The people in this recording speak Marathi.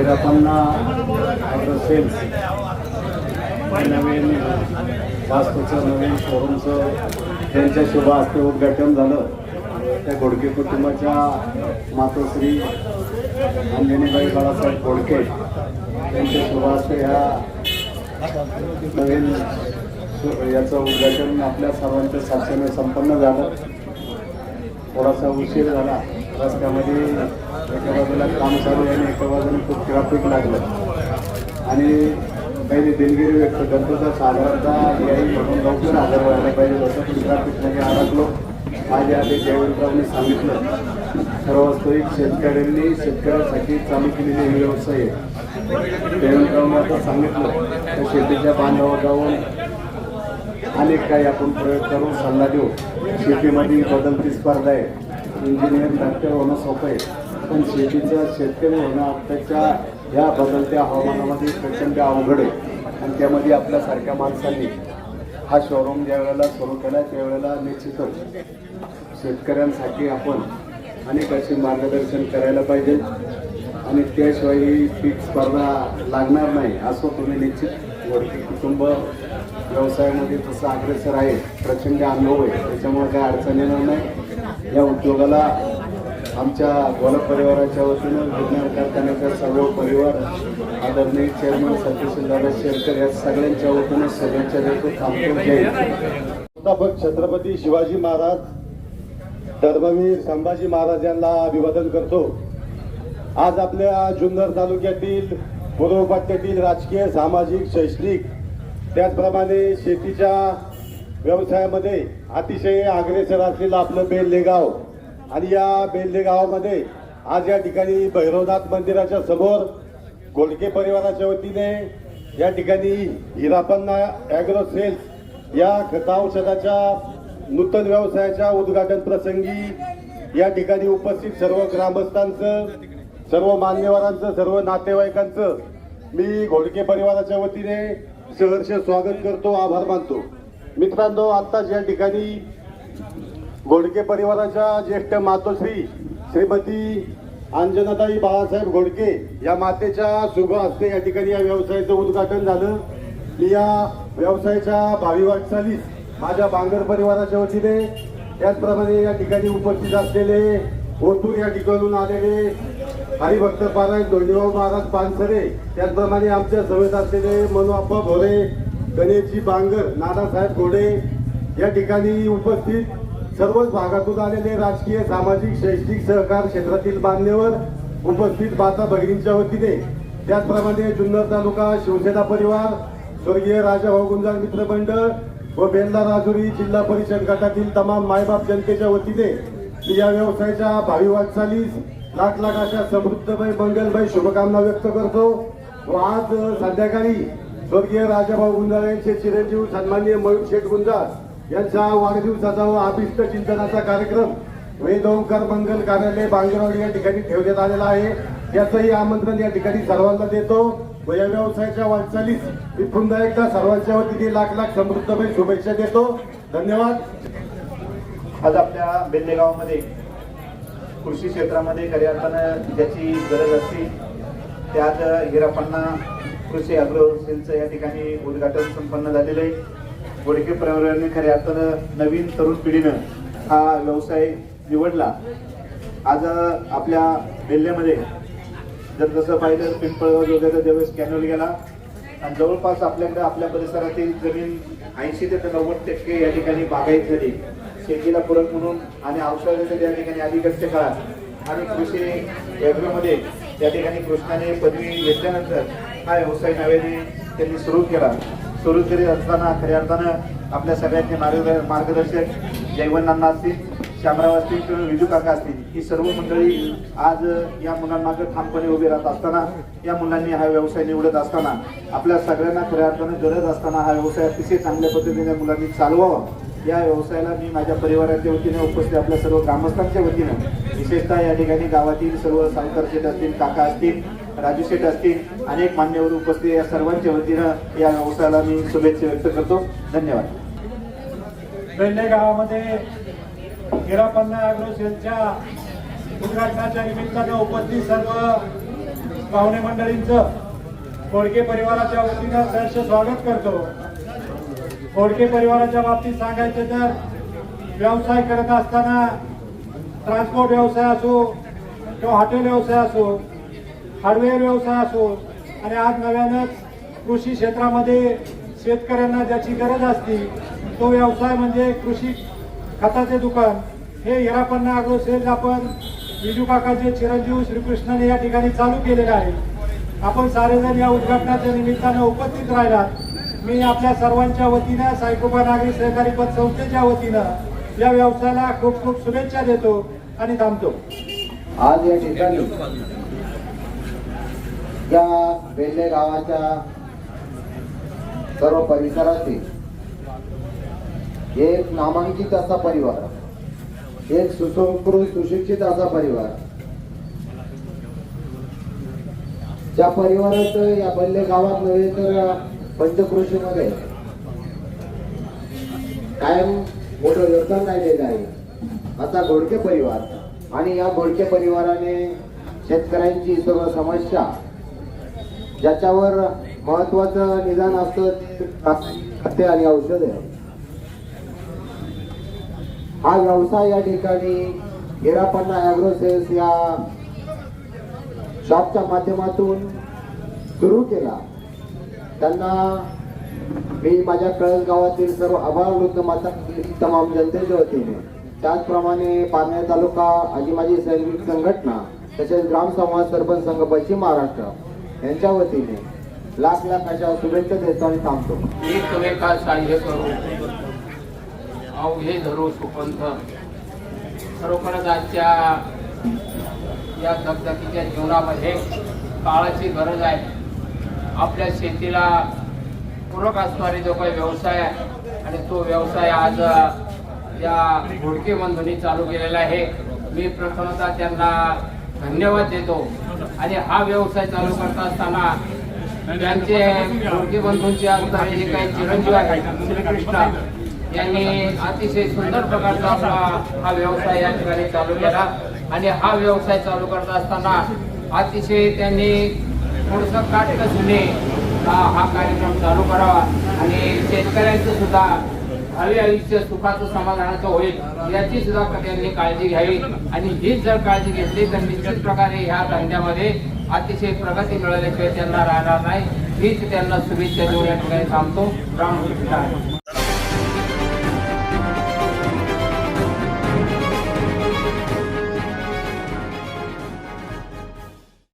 हिरापन्ना ॲग्रो सेल्स नवीन वास्तूचं नवीन शोरूमचं त्यांच्या शुभ हस्ते उद्घाटन झालं. त्या घोडके कुटुंबाच्या मातोश्री अंजनीबाई बाळासाहेब घोडके त्यांच्या शुभ हस्ते ह्या नवीन याचं उद्घाटन आपल्या सर्वांच्या साक्षीने संपन्न झालं. थोडासा उशीर झाला. रस्त्यामध्ये एका बाजूला काम चालू आहे आणि एका बाजूने खूप ट्रॅफिक लागलं. आणि काही दिलगिरी व्यक्त करतो तर साधारणतः याही म्हणून लवकर हजर व्हायला पाहिजे. होतं पण ट्रॅफिकमध्ये अडकलो माझ्या आधी जयवंतरावनी सांगितलं. सर्वस्तोईक शेतकऱ्यांनी शेतकऱ्यांसाठी चालू केलेली ही व्यवसाय आहे. जयवंतरावने आता सांगितलं तर शेतीच्या बांधावर जाऊन अनेक काही आपण प्रयोग करून सल्ला देऊ. शेतीमध्ये बदलती स्पर्धा आहे. इंजिनियर डॉक्टर होणं सोपं आहे. पण शेतीचं शेतकरी होणं आत्ताच्या ह्या बदलत्या हवामानामध्ये प्रचंड अवघड आहे. आणि त्यामध्ये आपल्यासारख्या माणसांनी हा शोरूम ज्या वेळेला सुरू केला त्यावेळेला निश्चितच शेतकऱ्यांसाठी आपण अनेक असे मार्गदर्शन करायला पाहिजे. आणि त्याशिवाय ही पीक स्पर्धा लागणार नाही असं तुम्ही निश्चित वरती कुटुंब व्यवसायामध्ये तसं अग्रेसर आहे प्रचंड अनुभव आहे त्याच्यामुळे काही अडचण येणार नाही. या उद्योगाला आमच्या गोला परिवाराच्या वतीनं विज्ञान कारखान्याचा सर्व परिवार आदरणीय चेअरमन सतीशदादा शेरकर या सगळ्यांच्या वतीनं शुभेच्छा देतो थांबतो. जय छत्रपती शिवाजी महाराज धर्मवीर संभाजी महाराज यांना अभिवादन करतो. आज आपल्या जुन्नर तालुक्यातील पूर्वपट्ट्यातील राजकीय सामाजिक शैक्षणिक त्याचप्रमाणे शेतीच्या व्यवसायामध्ये अतिशय अग्रेसर असलेलं आपलं बेल्ले गाव आणि या बेल्ले गावामध्ये आज या ठिकाणी भैरवनाथ मंदिराच्या समोर गोडके परिवाराच्या वतीने या ठिकाणी हिरापन्ना ॲग्रो सेल्स या खता औषधाच्या नूतन व्यवसायाच्या उद्घाटन प्रसंगी या ठिकाणी उपस्थित सर्व ग्रामस्थांचं सर्व मान्यवरांचं सर्व नातेवाईकांचं मी घोडके परिवाराच्या वतीने सहर्ष स्वागत करतो आभार मानतो. मित्रांनो आत्ताच या ठिकाणी घोडके परिवाराच्या ज्येष्ठ मातोश्री श्रीमती अंजनाताई बाळासाहेब घोडके या मातेच्या शुभ हस्ते या ठिकाणी या व्यवसायाचं उद्घाटन झालं. मी या व्यवसायाच्या भावी वाटचालीस माझ्या बांगर परिवाराच्या वतीने त्याचप्रमाणे या ठिकाणी उपस्थित असलेले ओतूर या ठिकाणून आलेले हरिभक्त पारायण धोंडीभाऊ महाराज पानसरे त्याचप्रमाणे आमच्या सभेत असलेले मनोआप्पा भोरे गणेशजी बांगर नानासाहेब घोडे या ठिकाणी उपस्थित सर्वच भागातून आलेले राजकीय सामाजिक शैक्षणिक सहकार क्षेत्रातील मान्यवर उपस्थित माता भगिनींच्या वतीने. त्याचप्रमाणे जुन्नर तालुका शिवसेना परिवार स्वर्गीय राजाभाऊ गुंजाळ मित्र मंडळ व बेल्ला राजुरी जिल्हा परिषद गटातील तमाम मायबाप जनतेच्या वतीने या व्यवसायाच्या भावी वाटचालीस लाख लाख अशा समृद्धमय मंगलमय शुभकामना व्यक्त करतो. व आज संध्याकाळी स्वर्गीय राजाभाऊ गुंजाळ यांचे चिरंजीव सन्माननीय मयूर शेठ गुंजाळ यांच्या वाढदिवसाचा व अभिष्ट चिंतनाचा कार्यक्रम वेद ओंकार मंगल कार्यालय बांगरवाडी या ठिकाणी ठेवण्यात आलेला आहे. याचंही आमंत्रण या ठिकाणी सर्वांना देतो. व या व्यवसायाच्या वाटचालीस मी पुन्हा एकदा सर्वांच्या वतीने लाख लाख समृद्धमय शुभेच्छा देतो. धन्यवाद. आज आपल्या बेल्लेगावमध्ये कृषी क्षेत्रामध्ये खऱ्या अर्थानं ज्याची गरज असते त्यात हिरापन्ना कृषी अग्रोसेलचं या ठिकाणी उद्घाटन संपन्न झालेलं आहे. गोडके परिवाराने खऱ्या अर्थानं नवीन तरुण पिढीनं हा व्यवसाय निवडला. आज आपल्या बेल्ल्यामध्ये जर तसं पाहिलं पिंपळगाव जोग्याचा ज्यावेळेस कॅनल गेला. आणि जवळपास आपल्याकडे आपल्या परिसरातील जमीन ऐंशी ते नव्वद टक्के या ठिकाणी बागायत झाली. शेतीला पूरक म्हणून आणि औषधाच्या या ठिकाणी अलीकडच्या काळात आणि कृषी ॲग्रोमध्ये या ठिकाणी कृष्णाने पदवी घेतल्यानंतर हा व्यवसाय नव्याने त्यांनी सुरू केला. सुरू करीत असताना खऱ्या अर्थानं आपल्या सगळ्यांचे मार्गदर्शक मार्गदर्शक जयवंतांना असतील श्यामराव असतील किंवा विजू काका असतील ही सर्व मंडळी आज या मुलांमागे ठामपणे उभे राहत असताना या मुलांनी हा व्यवसाय निवडत असताना आपल्या सगळ्यांना खऱ्या अर्थानं गरज असताना हा व्यवसाय अतिशय चांगल्या पद्धतीने मुलांनी चालवावा. या व्यवसायाला मी माझ्या परिवाराच्या वतीने उपस्थित आपल्या सर्व ग्रामस्थांच्या वतीनं विशेषतः या ठिकाणी गावातील सर्व सावकार शेठ असतील काका असतील राजू शेठ असतील अनेक मान्यवर उपस्थित या सर्वांच्या वतीनं या व्यवसायाला मी शुभेच्छा व्यक्त करतो. धन्यवाद. बेल्ले गावामध्ये हिरापन्ना अॅग्रो सेलच्या उद्घाटनाच्या निमित्तानं उपस्थित सर्व पाहुणे मंडळींचं कोडके परिवाराच्या वतीनं सहर्ष स्वागत करतो. कोडके परिवाराच्या बाबतीत सांगायचं तर व्यवसाय करत असताना ट्रान्सपोर्ट व्यवसाय असो किंवा हॉटेल व्यवसाय असो हार्डवेअर व्यवसाय असो आणि आज नव्यानंच कृषी क्षेत्रामध्ये शेतकऱ्यांना ज्याची गरज असती तो व्यवसाय म्हणजे कृषी खताचे दुकान. हे हिरापन्ना अग्रो सेल्स आपण विजू काकाचे चिरंजीव श्रीकृष्णाने या ठिकाणी चालू केलेलं आहे. आपण सारेजण या उद्घाटनाच्या निमित्तानं उपस्थित राहिलात. मी आपल्या सर्वांच्या वतीनं सायकोबा नागरी सहकारी पतसंस्थेच्या वतीनं या व्यवसायाला खूप खूप शुभेच्छा देतो आणि थांबतो. आज या ठिकाणी या बेल्ले गावाच्या सर्व परिसरातील एक नामांकित असा परिवार एक सुसंस्कृत सुशिक्षित असा परिवार ज्या परिवारात या बल्ले गावात नव्हे तर पंचकृषीमध्ये कायम मोठं योगदान राहिलेलं आहे. असा घोडके परिवार आणि या घोडके परिवाराने शेतकऱ्यांची सर्व समस्या ज्याच्यावर महत्वाचं निदान असतं ते आणि औषधे. हा व्यवसाय या ठिकाणी हिरापन्ना ॲग्रोसेल्स या शॉपच्या माध्यमातून सुरू केला. त्यांना मी माझ्या कळस गावातील सर्व आभार वृद्ध माता तमाम जनतेच्या वतीने त्याचप्रमाणे पारनेर तालुका आजी माझी सैनिक संघटना तसेच ग्रामसंवाद सरपंच संघ पश्चिम महाराष्ट्र यांच्या वतीने लाख लाख अशा शुभेच्छा देतो आणि थांबतो. मी का साह्य करू. अवघे धरू सुपंथ. खरोखरच आजच्या या धगधकीच्या जीवनामध्ये काळाची गरज आहे. आपल्या शेतीला पूरक असणारे जो काही व्यवसाय आहे आणि तो व्यवसाय आज या घोडके बंधूंनी चालू केलेला आहे. मी प्रथमतः त्यांना धन्यवाद देतो. आणि हा व्यवसाय चालू करत असताना त्यांचे घोडके बंधूंचे असणारे जे काही चिरंजीव आहेत श्रीकृष्ण यांनी अतिशय सुंदर प्रकारचा आपला हा व्यवसाय या ठिकाणी चालू केला. आणि हा व्यवसाय चालू करत असताना अतिशय त्यांनी थोडंसं काटकसरीने हा हा कार्यक्रम चालू करावा. आणि शेतकऱ्यांचं सुद्धा भावी आयुष्य सुखाचं समाधानाचं होईल याची सुद्धा त्यांनी काळजी घ्यावी. आणि हीच जर काळजी घेतली तर निश्चित प्रकारे ह्या धंद्यामध्ये अतिशय प्रगती मिळाल्याशिवाय त्यांना राहणार नाही. हीच त्यांना शुभेच्छा देऊन या ठिकाणी थांबतो. रामकृष्ण